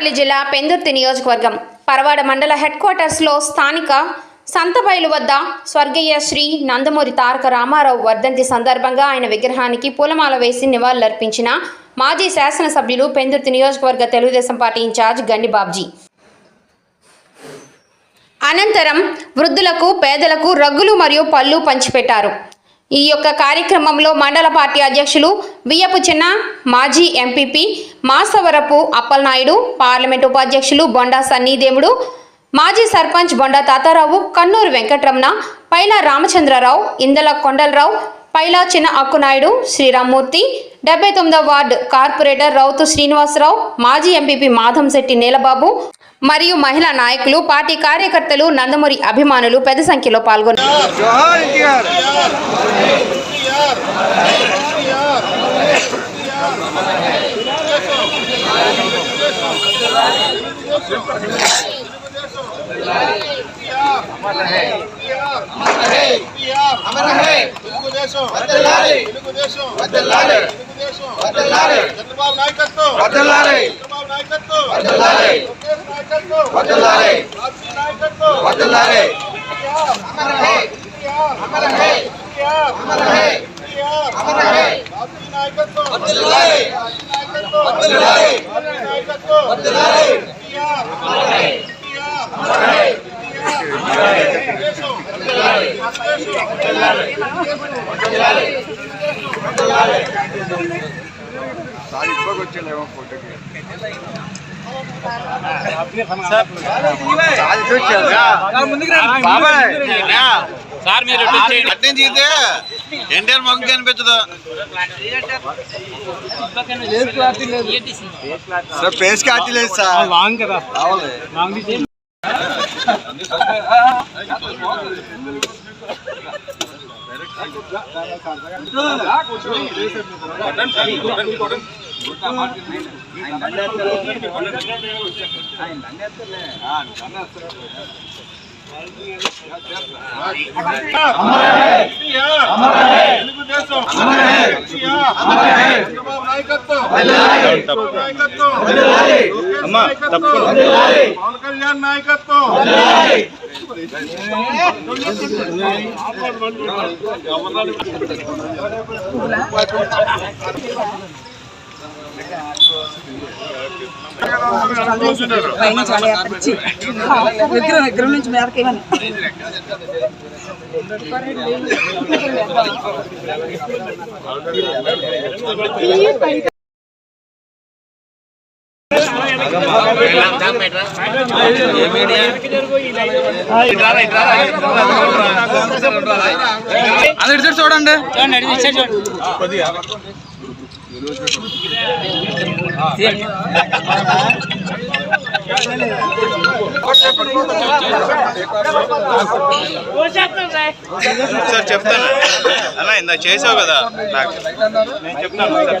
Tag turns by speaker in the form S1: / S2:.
S1: అనకాపల్లి జిల్లా పెందుర్తి నియోజకవర్గం. పరవాడ మండల హెడ్ క్వార్టర్స్లో స్థానిక సంతబైలు వద్ద స్వర్గీయ శ్రీ నందమూరి తారక రామారావు వర్ధంతి సందర్భంగా ఆయన విగ్రహానికి పూలమాల వేసి నివాళులర్పించిన మాజీ శాసనసభ్యులు పెందుర్తి నియోజకవర్గ తెలుగుదేశం పార్టీ ఇన్ఛార్జ్ గండి బాబ్జీ. అనంతరం వృద్ధులకు పేదలకు రగ్గులు మరియు పళ్ళు పంచిపెట్టారు. ఈ యొక్క కార్యక్రమంలో మండల పార్టీ అధ్యక్షులు వియ్యపు చిన్న మాజీ ఎంపీపీ మాసవరపు అప్పలనాయుడు పార్లమెంట్ ఉపాధ్యక్షులు బొండా సన్నీదేవుడు మాజీ సర్పంచ్ బొండా తాతారావు కన్నూరు వెంకటరమణ పైలా రామచంద్రరావు ఇందల కొండలరావు పైలా చిన్న అక్కునాయుడు శ్రీరామ్మూర్తి డెబ్బై తొమ్మిదవ వార్డు కార్పొరేటర్ రౌతు శ్రీనివాసరావు మాజీ ఎంపీపీ మాధంశెట్టి నీలబాబు మరియు మహిళా నాయకులు పార్టీ కార్యకర్తలు నందమూరి అభిమానులు పెద్ద సంఖ్యలో పాల్గొన్నారు.
S2: వదలాలి. వదలాలి.
S3: అమర హై అమర హై అమర హై అమర హై
S2: వదలాలి. వదలాలి. వదలాలి.
S3: అమర హై అమర హై
S2: సార్ ఫోటోకి?
S4: సార్ మీరు అట్నే చేస్తే ఎన్టీఆర్ మొగ్గు కనిపించదు
S2: సార్ ఫేస్ కాటి లేదు సార్ రావాలి
S3: తెలుగుదేశం చంద్రబాబు నాయకత్వం నాయకత్వం లోకేష్ నాయకత్వం పవన్ కళ్యాణ్ నాయకత్వం
S5: పైనుంచి వాళ్ళ అక్కడిచ్చి విగ్రహం విగ్రహం నుంచి ఇవ్వని
S4: అది ఇటు చూడండి. సార్ చెప్తాను. అలా ఇందా చేసావు కదా నాకు. నేను చెప్తాను సార్